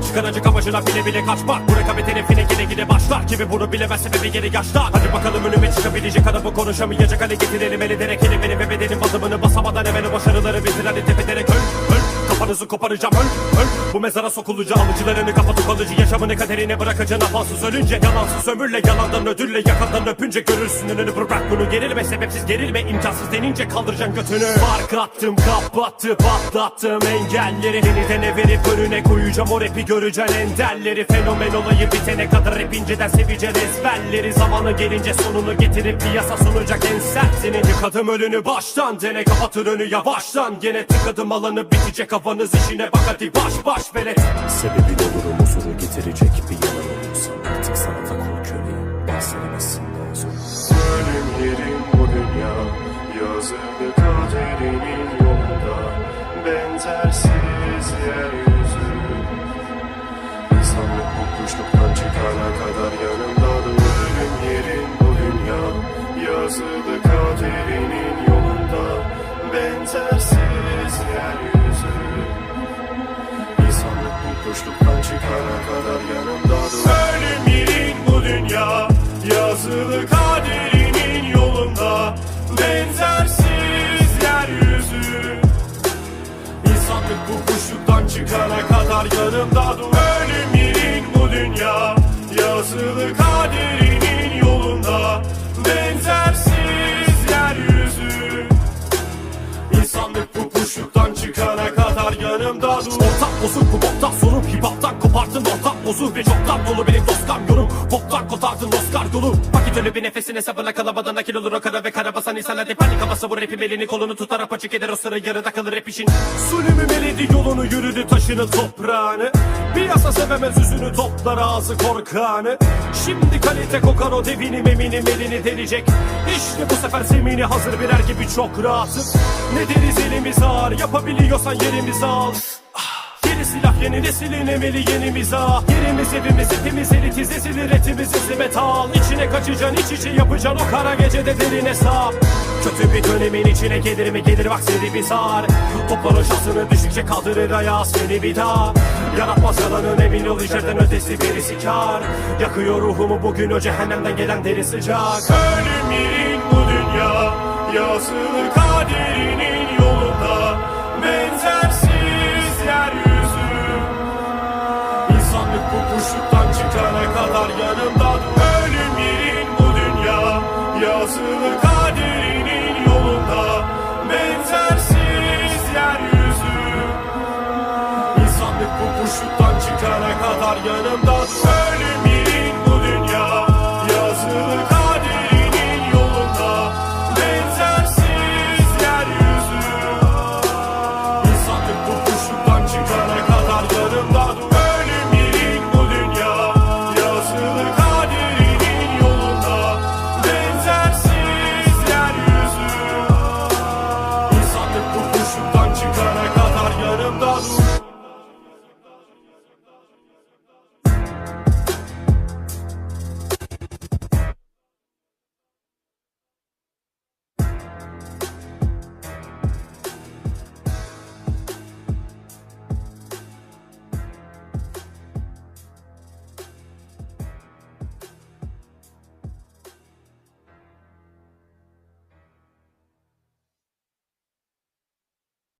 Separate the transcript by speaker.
Speaker 1: Kıskanacak amacına bile bile kaçmak Bu rekabetin efine gine gine başlar. Kimi bunu bilemez sebebi geri yaşlar. Hadi bakalım önüme çıkabilecek adamı konuşamayacak Hadi getirelim. Eli dere kelimeni ve bedenin batımını Basamadan evvel başarıları bitir. Hadi tepederek öl öl Kafanızı koparacağım. Öl öl. Bu mezara sokulacağım alıcılarını kapatıp kalıcı Yaşamını kaderine bırakacağım afansız ölünce Yalansız ömürle yalandan ödülle yakandan öpünce Görürsün önünü. Bırak bunu gerilme sebepsiz gerilme imkansız denince kaldıracaksın götünü. Fark attım kapattı patlattım engelleri. Yeniden verip önüne koyacağım o rapi göreceksin enderleri Fenomen olayı bitene kadar hep inceden seveceksin ezberleri. Zamanı gelince sonunu getirip piyasa sunacak en sertini Yıkadım önünü baştan dene kapatır önü yavaştan. Gene tıkadım alanı bitecek kafanız işine bak hadi baş baş velet.
Speaker 2: Sebebin olurum huzuru getirecek bir yalan olursa Artık sanata kul köleyim. Bahsedemezsin daha zor
Speaker 3: Ölüm yerim bu dünya Yazılı kaderinin yolunda Benzersiz yeryüzü. İnsanlık bu kuşluktan çıkana kadar yanımdadır kaderinin yolunda Benzersiz yeryüzü. İnsanlık bu kuşluktan çıkana kadar yanımda dur
Speaker 1: çoktan dolu benim dostkam yorum Boktan kotardın Oscar dolu Vakit ölü bir nefesin hesabına kalamadan akil olur o kara ve kara basan insan hadi panik havası bu rapim elini kolunu tutar apaçık eder o sıra yarıda kalır rap işin. Sülümü meledi yolunu yürüdü taşını toprağını. Piyasa sevemez yüzünü toplar ağzı korkanı. Şimdi kalite kokar o devinim eminim elini delecek. İşte bu sefer zemini hazır birer gibi çok rahatım. Ne deriz elimiz ağır yapabiliyorsan yerimizi al Yeni neslin emeli yeni mizah Yerimiz evimiz hepimiz elitiz ezilir etimiz izli al İçine kaçacaksın iç içe yapacaksın o kara gecede derine sap Kötü bir dönemin içine gelir mi? Gelir bak seni bir sar Toplar şansını düşükçe kaldırır ayağı seni bir daha. Yaratmaz yalanın emin ol içeriden ötesi birisi kar Yakıyor ruhumu bugün o cehennemden gelen deri sıcak.
Speaker 3: Ölüm yerin bu dünya Yazılı kaderinin kadar yanımda Ölüm yerin bu dünya. Yazılı kaderinin yolunda. Benzersiz yeryüzü. İnsanlık bu kuşluktan çıkana kadar yanımda dur.